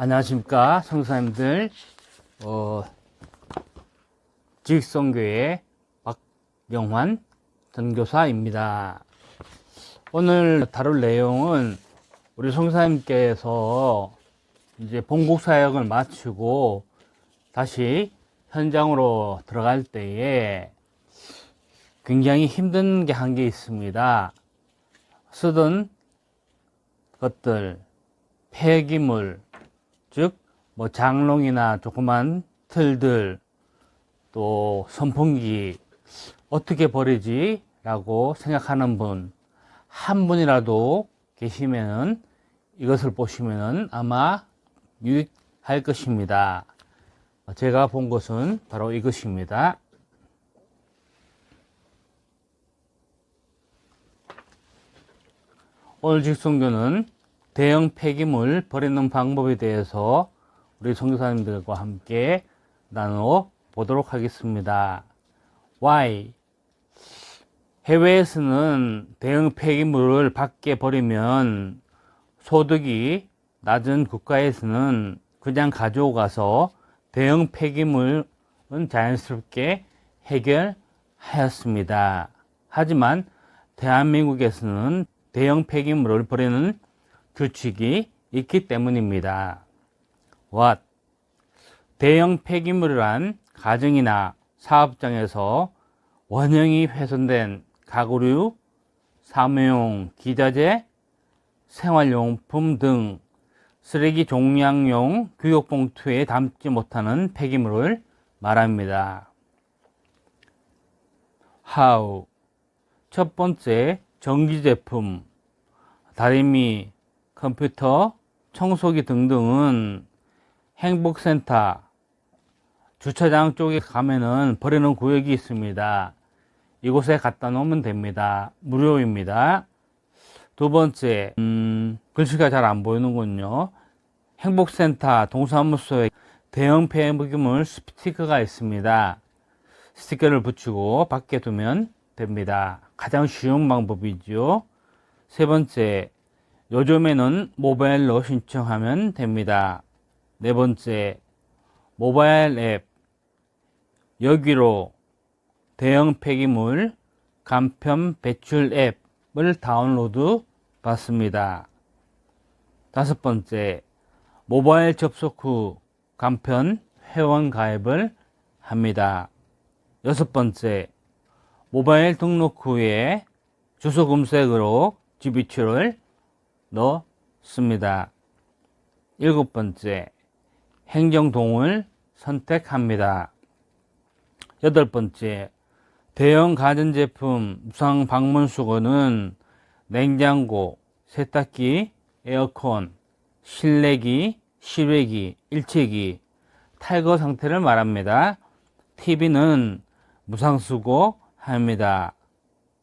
안녕하십니까? 성사님들. 어, 지익성교회 박영환 전교사입니다. 오늘 다룰 내용은 우리 성사님께서 이제 본국 사역을 마치고 다시 현장으로 들어갈 때에 굉장히 힘든 게 한게 있습니다. 쓰던 것들 폐기물 즉, 뭐, 장롱이나 조그만 틀들, 또 선풍기, 어떻게 버리지? 라고 생각하는 분, 한 분이라도 계시면은 이것을 보시면은 아마 유익할 것입니다. 제가 본 것은 바로 이것입니다. 오늘 직송교는 대형 폐기물 버리는 방법에 대해서 우리 선교사님들과 함께 나누어 보도록 하겠습니다. Why? 해외에서는 대형 폐기물을 밖에 버리면 소득이 낮은 국가에서는 그냥 가져가서 대형 폐기물은 자연스럽게 해결하였습니다. 하지만 대한민국에서는 대형 폐기물을 버리는 규칙이 있기 때문입니다. What? 대형 폐기물이란 가정이나 사업장에서 원형이 훼손된 가구류, 사무용 기자재, 생활용품 등 쓰레기 종량용 교육봉투에 담지 못하는 폐기물을 말합니다. How? 첫 번째, 전기 제품, 다리미, 컴퓨터, 청소기 등등은 행복센터, 주차장 쪽에 가면은 버리는 구역이 있습니다. 이곳에 갖다 놓으면 됩니다. 무료입니다. 두 번째, 음, 글씨가 잘 안 보이는군요. 행복센터, 동사무소에 대형 폐기물 스티커가 있습니다. 스티커를 붙이고 밖에 두면 됩니다. 가장 쉬운 방법이죠. 세 번째, 요즘에는 모바일로 신청하면 됩니다. 네 번째, 모바일 앱 여기로 대형 폐기물 간편 배출 앱을 다운로드 받습니다. 다섯 번째, 모바일 접속 후 간편 회원 가입을 합니다. 여섯 번째, 모바일 등록 후에 주소 검색으로 GBQ를 넣습니다. 일곱 번째, 행정동을 선택합니다. 여덟 번째, 대형 가전제품 무상 방문 수거는 냉장고, 세탁기, 에어컨, 실내기, 실외기, 일체기, 탈거 상태를 말합니다. TV는 무상 수거합니다.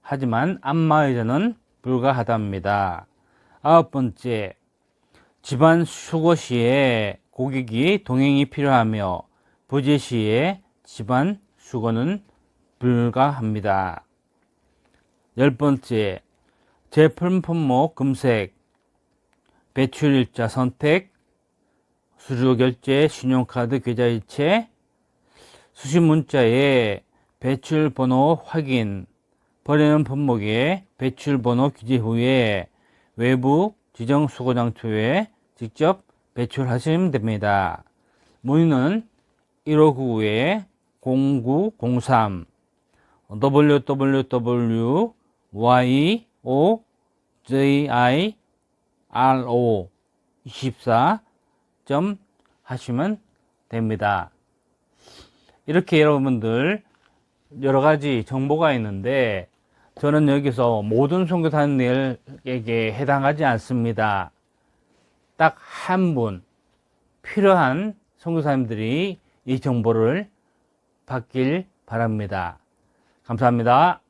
하지만 안마의자는 불가하답니다. 아홉 번째, 집안 수거 시에 고객이 동행이 필요하며 부재 시에 집안 수거는 불가합니다. 열 번째, 제품 품목 검색, 배출일자 선택, 수주 결제, 신용카드 계좌이체, 수신 문자에 배출 번호 확인, 버리는 품목에 배출 번호 기재 후에 외부 지정 수거 장소에 직접 배출하시면 됩니다. 문의는 1599에 0903 www.yojiro 24점 하시면 됩니다. 이렇게 여러분들 여러 가지 정보가 있는데 저는 여기서 모든 선교사님에게 해당하지 않습니다. 딱 한 분 필요한 선교사님들이 이 정보를 받길 바랍니다. 감사합니다.